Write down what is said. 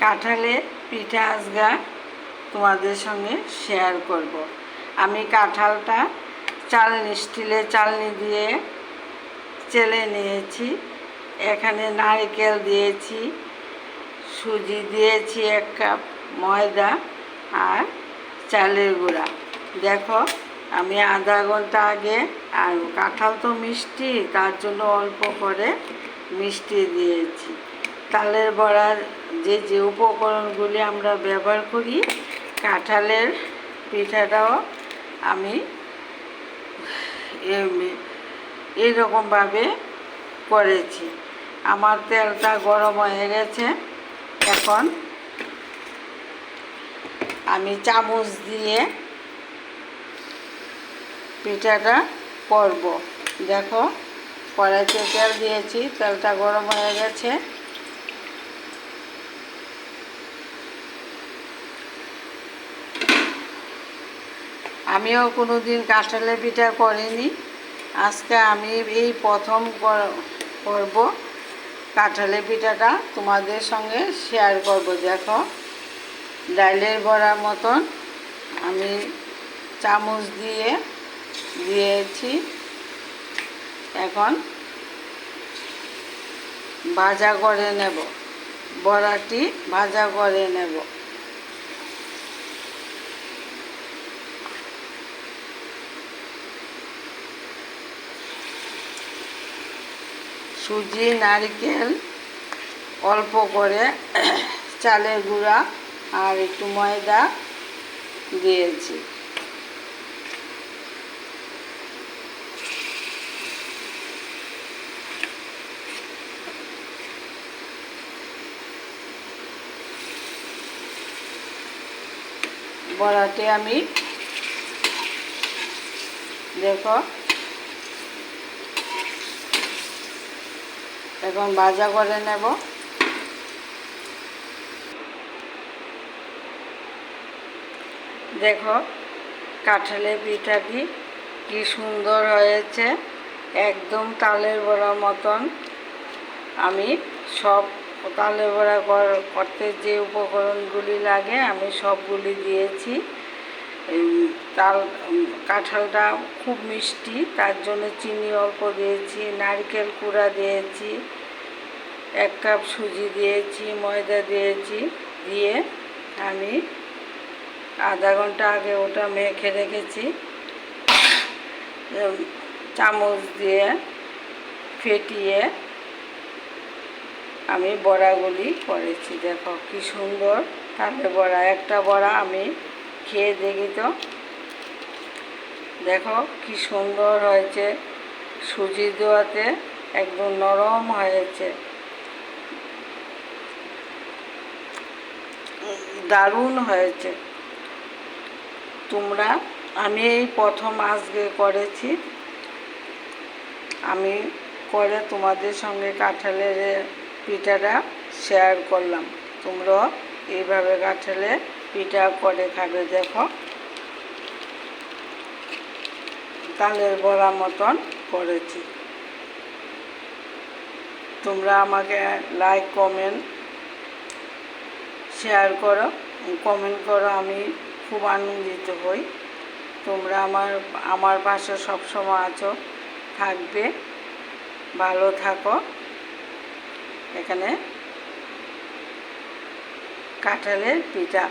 কাঁঠালের পিঠা আজগা তোমাদের সঙ্গে শেয়ার করব। আমি কাঁঠালটা চালনি স্টিলে চালনি দিয়ে চেলে নিয়েছি। এখানে নারকেল দিয়েছি, সুজি দিয়েছি এক কাপ ময়দা আর চালের গুঁড়া। দেখো, আমি আধা ঘণ্টা আগে, আর কাঁঠাল তো মিষ্টি, তার জন্য অল্প করে মিষ্টি দিয়েছি। তালের বড়ার যে যে উপকরণগুলি আমরা ব্যবহার করি, কাঁঠালের পিঠাটাও আমি এইরকমভাবে করেছি। আমার তেলটা গরম হয়ে গেছে। এখন আমি চামচ দিয়ে পিঠাটা করব। দেখো, কড়াইতে তেল দিয়েছি, তেলটা গরম হয়ে গেছে। আমিও কোনো দিন কাঁঠালের পিঠা করিনি। আজকে আমি এই প্রথম কর- করব কাঁঠালের পিঠাটা তোমাদের সঙ্গে শেয়ার করব। দেখো, ডাইলের বড়ার মতন আমি চামচ দিয়ে দিয়েছি। এখন ভাজা করে নেব। বড়াটি ভাজা করে নেব। সুজি নারকেল অল্প করে চালের গুঁড়া আর একটু ময়দা দিয়েছি। বড়াতে আমি দেখো এখন ভাজা করে নেব। দেখো, কাঁঠালের পিঠাটি কি সুন্দর হয়েছে। একদম তালের বড়ার মতন। আমি সব তালের বড়া কর- করতে যে উপকরণগুলি লাগে, আমি সবগুলি দিয়েছি। তাল কাঁঠালটা খুব মিষ্টি, তার জন্য চিনি অল্প দিয়েছি, নারকেল কুড়া দিয়েছি, এক কাপ সুজি দিয়েছি, ময়দা দিয়েছি, দিয়ে আমি আধা ঘণ্টা আগে ওটা মেখে রেখেছি। চামচ দিয়ে ফেটিয়ে আমি বড়াগুলি করেছি। দেখো কি সুন্দর তাহলে বড়া, একটা বড়া আমি খেয়ে দেখি তো। দেখো কি সুন্দর হয়েছে। সুজি দেওয়াতে একদম নরম হয়েছে। দারুণ হয়েছে। তোমরা, আমি এই প্রথম আজকে করেছি। আমি করে তোমাদের সঙ্গে কাঁঠালের পিঠাটা শেয়ার করলাম। তোমরাও এইভাবে কাঁঠালের পিঠা করে খাবে, দেখো। তালের বড়া মতন করেছি। তোমরা আমাকে লাইক কমেন্ট শেয়ার করো। কমেন্ট করো, আমি খুব আনন্দিত হই। তোমরা আমার আমার পাশে সবসময় আছো, থাকবে, ভালো থাকো। এখানে কাঁঠালের পিঠা।